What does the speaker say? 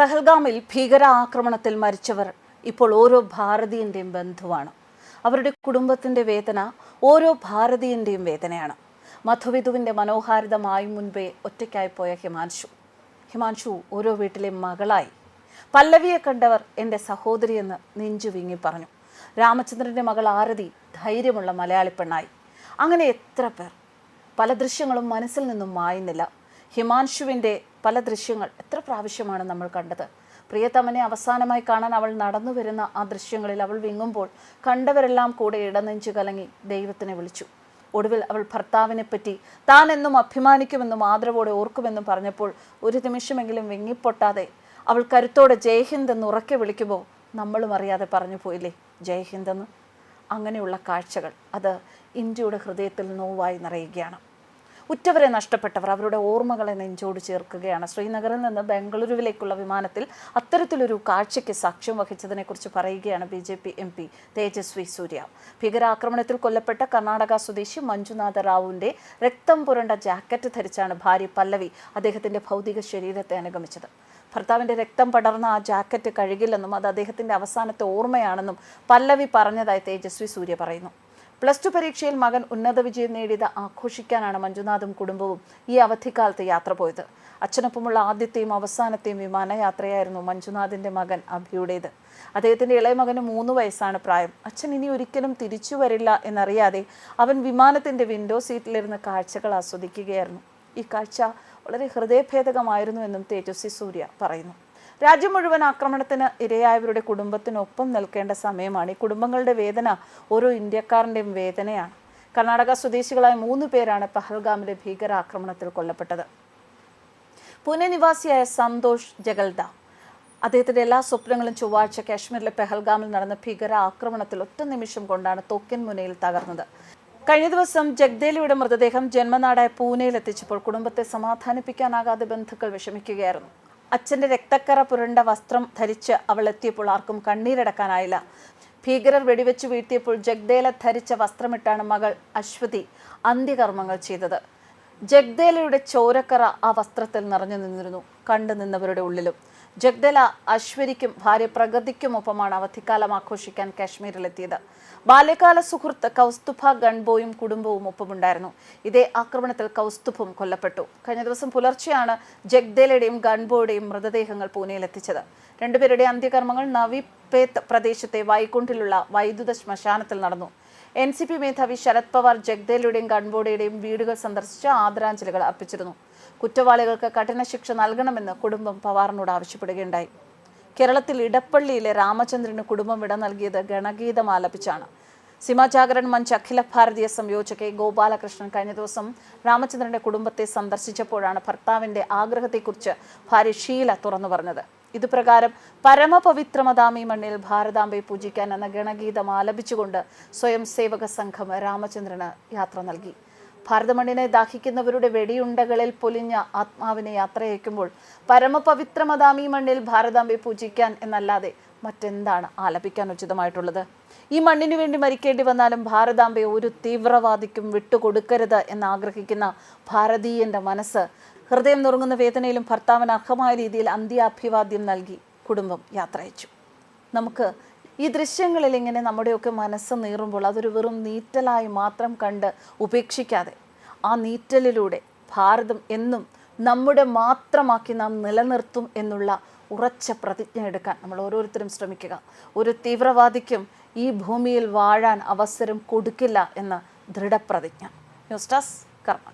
പഹൽഗാമിൽ ഭീകരാക്രമണത്തിൽ മരിച്ചവർ ഇപ്പോൾ ഓരോ ഭാരതീയന്റെയും ബന്ധുവാണ്. അവരുടെ കുടുംബത്തിന്റെ വേദന ഓരോ ഭാരതീയന്റെയും വേദനയാണ്. മധുവിധുവിന്റെ മനോഹാരിതമായി മുൻപേ ഒറ്റയ്ക്കായി പോയ ഹിമാൻഷു. ഹിമാൻഷു ഓരോ വീട്ടിലെ മകളായി. പല്ലവിയെ കണ്ടവർ എന്റെ സഹോദരിയെന്ന് നെഞ്ചു വിങ്ങി പറഞ്ഞു. രാമചന്ദ്രന്റെ മകൾ ആരതി ധൈര്യമുള്ള മലയാളി പെണ്ണായി. അങ്ങനെ എത്ര പേർ? പല ദൃശ്യങ്ങളും മനസ്സിൽ നിന്നും മായുന്നില്ല. ഹിമാൻഷുവിന്റെ പല ദൃശ്യങ്ങൾ എത്ര പ്രാവശ്യമാണ് നമ്മൾ കണ്ടത്? പ്രിയതമനെ അവസാനമായി കാണാൻ അവൾ നടന്നു വരുന്ന ആ ദൃശ്യങ്ങളിൽ അവൾ വിങ്ങുമ്പോൾ കണ്ടവരെല്ലാം കൂടെ ഇടനെഞ്ചു കലങ്ങി ദൈവത്തിനെ വിളിച്ചു. ഒടുവിൽ അവൾ ഭർത്താവിനെ പറ്റി താൻ എന്നും അഭിമാനിക്കുമെന്നും ആദരവോടെ ഓർക്കുമെന്നും പറഞ്ഞപ്പോൾ ഒരു നിമിഷമെങ്കിലും വിങ്ങിപ്പൊട്ടാതെ അവൾ കരുത്തോടെ ജയഹിന്ദ് എന്ന് ഉറക്കെ വിളിക്കുമ്പോൾ നമ്മളും അറിയാതെ പറഞ്ഞു പോയില്ലേ ജയഹിന്ദ് എന്ന് അങ്ങനെയുള്ള കാഴ്ചകൾ അത് ഇന്ത്യയുടെ ഹൃദയത്തിൽ നോവായി നിറയുകയാണ്. ഉറ്റവരെ നഷ്ടപ്പെട്ടവർ അവരുടെ ഓർമ്മകളെ നെഞ്ചോട് ചേർക്കുകയാണ്. ശ്രീനഗറിൽ നിന്ന് ബംഗളൂരുവിലേക്കുള്ള വിമാനത്തിൽ അത്തരത്തിലൊരു കാഴ്ചയ്ക്ക് സാക്ഷ്യം വഹിച്ചതിനെക്കുറിച്ച് പറയുകയാണ് B J P M P Tejasvi Surya. ഭീകരാക്രമണത്തിൽ കൊല്ലപ്പെട്ട കർണാടക സ്വദേശി മഞ്ജുനാഥ റാവുവിന്റെ രക്തം പുരണ്ട ജാക്കറ്റ് ധരിച്ചാണ് ഭാര്യ പല്ലവി അദ്ദേഹത്തിന്റെ ഭൗതിക ശരീരത്തെ അനുഗമിച്ചത്. ഭർത്താവിന്റെ രക്തം പടർന്ന ആ ജാക്കറ്റ് കഴുകില്ലെന്നും അത് അദ്ദേഹത്തിന്റെ അവസാനത്തെ ഓർമ്മയാണെന്നും പല്ലവി പറഞ്ഞതായി തേജസ്വി സൂര്യ പറയുന്നു. പ്ലസ് ടു പരീക്ഷയിൽ മകൻ ഉന്നത വിജയം നേടിയത് ആഘോഷിക്കാനാണ് മഞ്ജുനാഥും കുടുംബവും ഈ അവധിക്കാലത്ത് യാത്ര പോയത്. അച്ഛനൊപ്പമുള്ള ആദ്യത്തെയും അവസാനത്തെയും വിമാനയാത്രയായിരുന്നു മഞ്ജുനാഥിന്റെ മകൻ അഭിയുടേത്. അദ്ദേഹത്തിന്റെ ഇളയ മകന് മൂന്ന് വയസ്സാണ് പ്രായം. അച്ഛൻ ഇനി ഒരിക്കലും തിരിച്ചു വരില്ല എന്നറിയാതെ അവൻ വിമാനത്തിന്റെ വിൻഡോ സീറ്റിലിരുന്ന് കാഴ്ചകൾ ആസ്വദിക്കുകയായിരുന്നു. ഈ കാഴ്ച വളരെ ഹൃദയഭേദകമായിരുന്നു എന്നും തേജസ്വി സൂര്യ പറയുന്നു. രാജ്യം മുഴുവൻ ആക്രമണത്തിന് ഇരയായവരുടെ കുടുംബത്തിനൊപ്പം നിൽക്കേണ്ട സമയമാണ്. ഈ കുടുംബങ്ങളുടെ വേദന ഓരോ ഇന്ത്യക്കാരന്റെയും വേദനയാണ്. കർണാടക സ്വദേശികളായ മൂന്ന് പേരാണ് പഹൽഗാമിലെ ഭീകരാക്രമണത്തിൽ കൊല്ലപ്പെട്ടത്. പൂനെ നിവാസിയായ സന്തോഷ് ജഗൽദ. അദ്ദേഹത്തിന്റെ എല്ലാ സ്വപ്നങ്ങളും ചൊവ്വാഴ്ച കാശ്മീരിലെ പെഹൽഗാമിൽ നടന്ന ഭീകര ആക്രമണത്തിൽ ഒറ്റ നിമിഷം കൊണ്ടാണ് തൊക്കിൻ മുനയിൽ തകർന്നത്. കഴിഞ്ഞ ദിവസം ജഗ്ദേലിയുടെ മൃതദേഹം ജന്മനാടായ പൂനെയിൽ എത്തിച്ചപ്പോൾ കുടുംബത്തെ സമാധാനിപ്പിക്കാനാകാതെ ബന്ധുക്കൾ വിഷമിക്കുകയായിരുന്നു. അച്ഛന്റെ രക്തക്കറ പുരണ്ട വസ്ത്രം ധരിച്ച് അവൾ എത്തിയപ്പോൾ ആർക്കും കണ്ണീരടക്കാനായില്ല. ഭീകരർ വെടിവെച്ച് വീഴ്ത്തിയപ്പോൾ ജഗ്ദേല ധരിച്ച വസ്ത്രമിട്ടാണ് മകൾ അശ്വതി അന്ത്യകർമ്മങ്ങൾ ചെയ്തത്. ജഗ്ദേലയുടെ ചോരക്കറ ആ വസ്ത്രത്തിൽ നിറഞ്ഞു നിന്നിരുന്നു. കണ്ടു നിന്നവരുടെ ഉള്ളിലും ജഗ്ദേല അശ്വരിക്കും ഭാര്യ പ്രഗതിക്കുമൊപ്പമാണ് അവധിക്കാലം ആഘോഷിക്കാൻ കാശ്മീരിലെത്തിയത്. ബാല്യകാല സുഹൃത്ത് കൗസ്തുഭ ഗൺബോയും കുടുംബവും ഒപ്പമുണ്ടായിരുന്നു. ഇതേ ആക്രമണത്തിൽ കൗസ്തുഭും കൊല്ലപ്പെട്ടു. കഴിഞ്ഞ ദിവസം പുലർച്ചെയാണ് ജഗ്ദേലയുടെയും ഗൺബോയുടെയും മൃതദേഹങ്ങൾ പൂനെയിലെത്തിച്ചത്. രണ്ടുപേരുടെ അന്ത്യകർമ്മങ്ങൾ നവിപേത്ത് പ്രദേശത്തെ വൈകുണ്ഠിലുള്ള വൈദ്യുത ശ്മശാനത്തിൽ നടന്നു. എൻ സി പി മേധാവി ശരത് പവാർ ജഗ്ദേലയുടെയും ഗൺബോഡയുടെയും വീടുകൾ സന്ദർശിച്ച് ആദരാഞ്ജലികൾ അർപ്പിച്ചിരുന്നു. കുറ്റവാളികൾക്ക് കഠിന ശിക്ഷ നൽകണമെന്ന് കുടുംബം പവാറിനോട് ആവശ്യപ്പെടുകയുണ്ടായി. കേരളത്തിൽ ഇടപ്പള്ളിയിലെ രാമചന്ദ്രന് കുടുംബം ഇട നൽകിയത് ഗണഗീതം ആലപിച്ചാണ് സിമാജാഗരൺ മഞ്ച് അഖില ഭാരതീയ സംയോജക. ഗോപാലകൃഷ്ണൻ കഴിഞ്ഞ ദിവസം രാമചന്ദ്രന്റെ കുടുംബത്തെ സന്ദർശിച്ചപ്പോഴാണ് ഭർത്താവിന്റെ ആഗ്രഹത്തെക്കുറിച്ച് ഭാര്യ ഷീല തുറന്നു പറഞ്ഞത്. ഇതുപ്രകാരം പരമപവിത്രമതാമി മണ്ണിൽ ഭാരതാംബയെ പൂജിക്കാൻ എന്ന ഗണഗീതം ആലപിച്ചുകൊണ്ട് സ്വയം സേവക സംഘം രാമചന്ദ്രന് യാത്ര നൽകി. ഭാരതമണ്ണിനെ ദാഹിക്കുന്നവരുടെ വെടിയുണ്ടകളിൽ പൊലിഞ്ഞ ആത്മാവിനെ യാത്രയയക്കുമ്പോൾ പരമപവിത്രമതാമി മണ്ണിൽ ഭാരതാംബയെ പൂജിക്കാൻ എന്നല്ലാതെ മറ്റെന്താണ് ആലപിക്കാൻ ഉചിതമായിട്ടുള്ളത്? ഈ മണ്ണിനു വേണ്ടി മരിക്കേണ്ടി വന്നാലും ഭാരതാംബയെ ഒരു തീവ്രവാദിക്കും വിട്ടുകൊടുക്കരുത് എന്ന് ആഗ്രഹിക്കുന്ന ഭാരതീയന്റെ മനസ്സ് ഹൃദയം നുറുങ്ങുന്ന വേദനയിലും ഭർത്താവിന് അർഹമായ രീതിയിൽ അന്ത്യാഭിവാദ്യം നൽകി കുടുംബം യാത്രയച്ചു. നമുക്ക് ഈ ദൃശ്യങ്ങളിൽ ഇങ്ങനെ നമ്മുടെയൊക്കെ മനസ്സ് നീറുമ്പോൾ അതൊരു വെറും നീറ്റലായി മാത്രം കണ്ട് ഉപേക്ഷിക്കാതെ ആ നീറ്റലിലൂടെ ഭാരതം എന്നും നമ്മുടെ മാത്രമാക്കി നാം നിലനിർത്തും എന്നുള്ള ഉറച്ച പ്രതിജ്ഞ എടുക്കാൻ നമ്മൾ ഓരോരുത്തരും ശ്രമിക്കുക. ഒരു തീവ്രവാദിക്കും ഈ ഭൂമിയിൽ വാഴാൻ അവസരം കൊടുക്കില്ല എന്ന ദൃഢപ്രതിജ്ഞ. ന്യൂസ് ഡെസ്ക് കർമ്മ